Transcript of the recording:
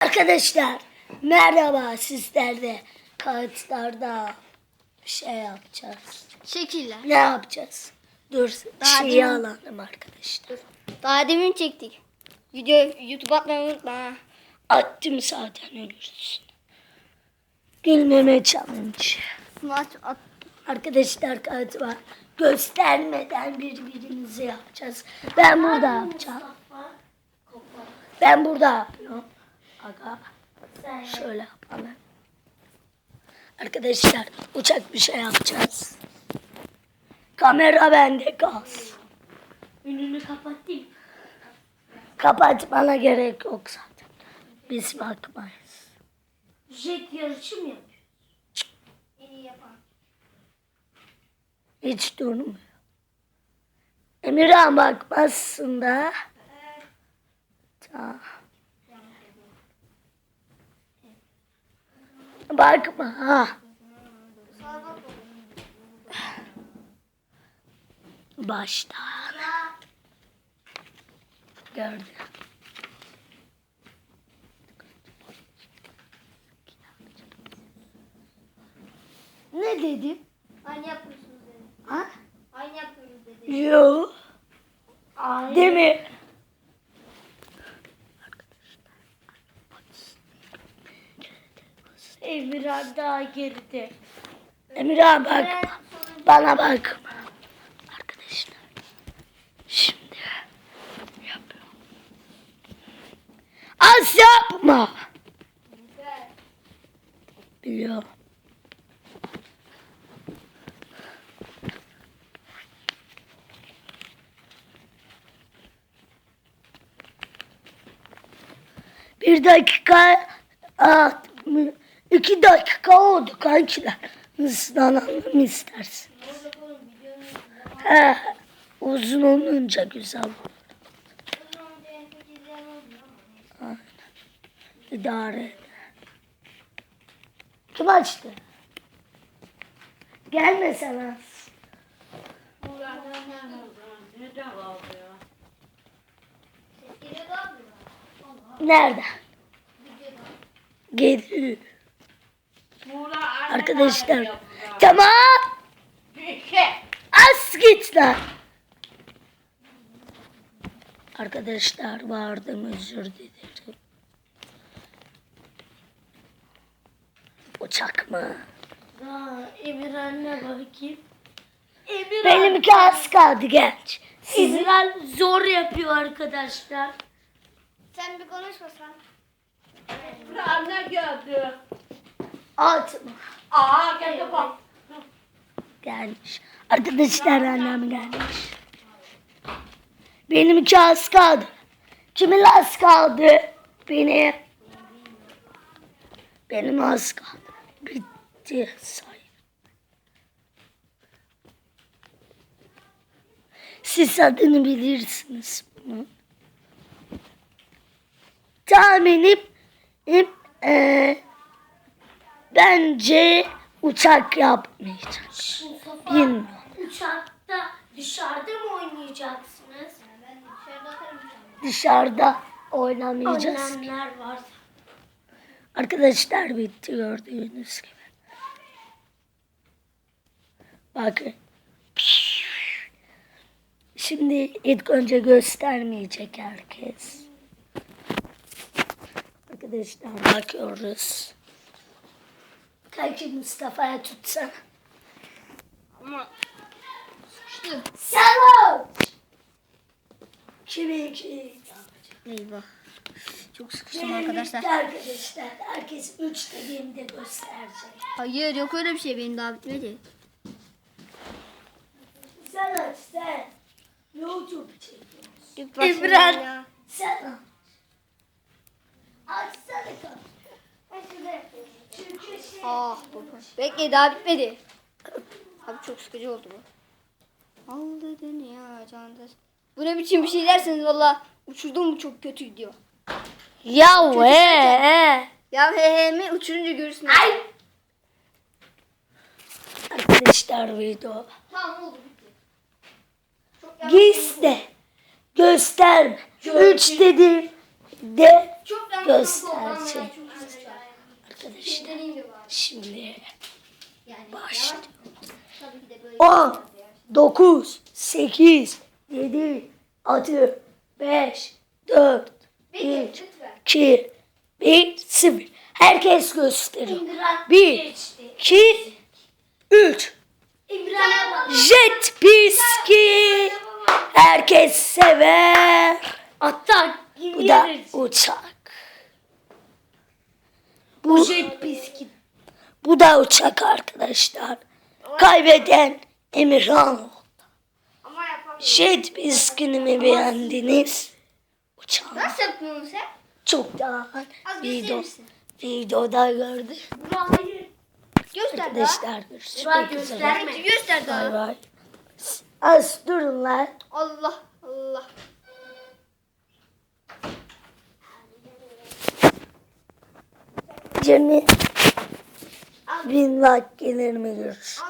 Arkadaşlar merhaba sizlerle kağıtlarda bir şey yapacağız. Şekiller. Ne yapacağız? Dur Daha şeyi demin- alalım arkadaşlar. Daha demin çektik. Video YouTube atmayı unutma. ha. Attım zaten ölürsün. Gülmeme challenge. Bunu aç, at. Arkadaşlar kağıt var. Göstermeden birbirimizi yapacağız. Ben burada yapacağım. Ben burada yapıyorum. Aga. Şöyle yapalım. Arkadaşlar uçak bir şey yapacağız. Kamera bende kalsın. Önünü kapatayım. Kapatmana gerek yok zaten. Biz bakmayız. Jet yarışı mı yapıyor? En iyi yapan. Hiç durmuyor. Emirhan bakmazsın da. Tamam. Bakma ha. Başta. Gördüm. Ne dedim? Aynı yapıyorsunuz dedi. Ha? Aynı yapıyoruz dedi. Yo. Değil mi? Emirhan daha geride. Emirhan bak. Bana bak. Arkadaşlar. Şimdi yapıyorum. Az yapma. Biliyorum. Bir dakika ah, iki dakika oldu kankiler. Hızlanalım istersin. He, uzun olunca güzel. Aynen. İdare. Kim açtı? Gelme sen az. Nerede? Geliyor. Arkadaşlar. Tamam. Az git lan. Arkadaşlar vardım özür dilerim. Uçak mı? Emirhan'la bakayım. Benimki az kaldı genç. Sizin Emirhan zor yapıyor arkadaşlar. Sen bir konuşmasan. Anne geldi. Alt mı? Aa geldi bak. Gelmiş. Arkadaşlar annem gelmiş. Benimki az kaldı. Kimin az kaldı? Benim. Benim az kaldı. Bitti say. Siz adını bilirsiniz bunu. Tahminim hep, eee, bence uçak yapmayacağız. Bilmiyorum. Uçakta dışarıda mı oynayacaksınız? Ben dışarıda Dışarıda oynamayacağız. Önlemler var. Arkadaşlar bitti gördüğünüz gibi. Bakın. Şimdi ilk önce göstermeyecek herkes. Arkadaşlar bakıyoruz. Kanki Mustafa'ya tutsana. Ama sıkıştı. Selam. Kimi ki? Eyvah. Çok sıkıştım arkadaşlar. arkadaşlar. Herkes üç dediğimde gösterecek. Hayır yok öyle bir şey benim daha bitmedi. Sen aç sen. YouTube çekiyorsun. Ya. Sen aç. Şey... Ah baba. Bekle daha bitmedi. Abi çok sıkıcı oldu bu. Aldı dünya candır. Bu ne biçim bir şey derseniz valla uçurdum mu çok kötü gidiyor. Ya he, Ya he he mi uçurunca görürsün. Ay. Arkadaşlar video. Tamam oldu bitti. Çok Gizle. Gösterme. Üç dedim. de Çok. Deneyim de var. Şimdi başlıyor. tabii ki de böyle. 10, 9, 8, 7, 6, 5, 4, Bekle 3, lütfen. 2, 1, 0. Herkes gösteriyor. 1, 2, 3. İmran. Jet piski. Herkes sever. Hatta Bu da uçak. Bu, jet biskit. bu da uçak arkadaşlar. Kaybeden Emirhan oldu. Jet piskini mi beğendiniz? Uçağın Nasıl yapıyorsun sen? çok daha Az video, videoda gördük. Hayır. Göster. Arkadaşlar görüşmek üzere. Göster Bay daha. bay. Az durun lan. Allah Allah. Cemil bin like gelir mi görürsün?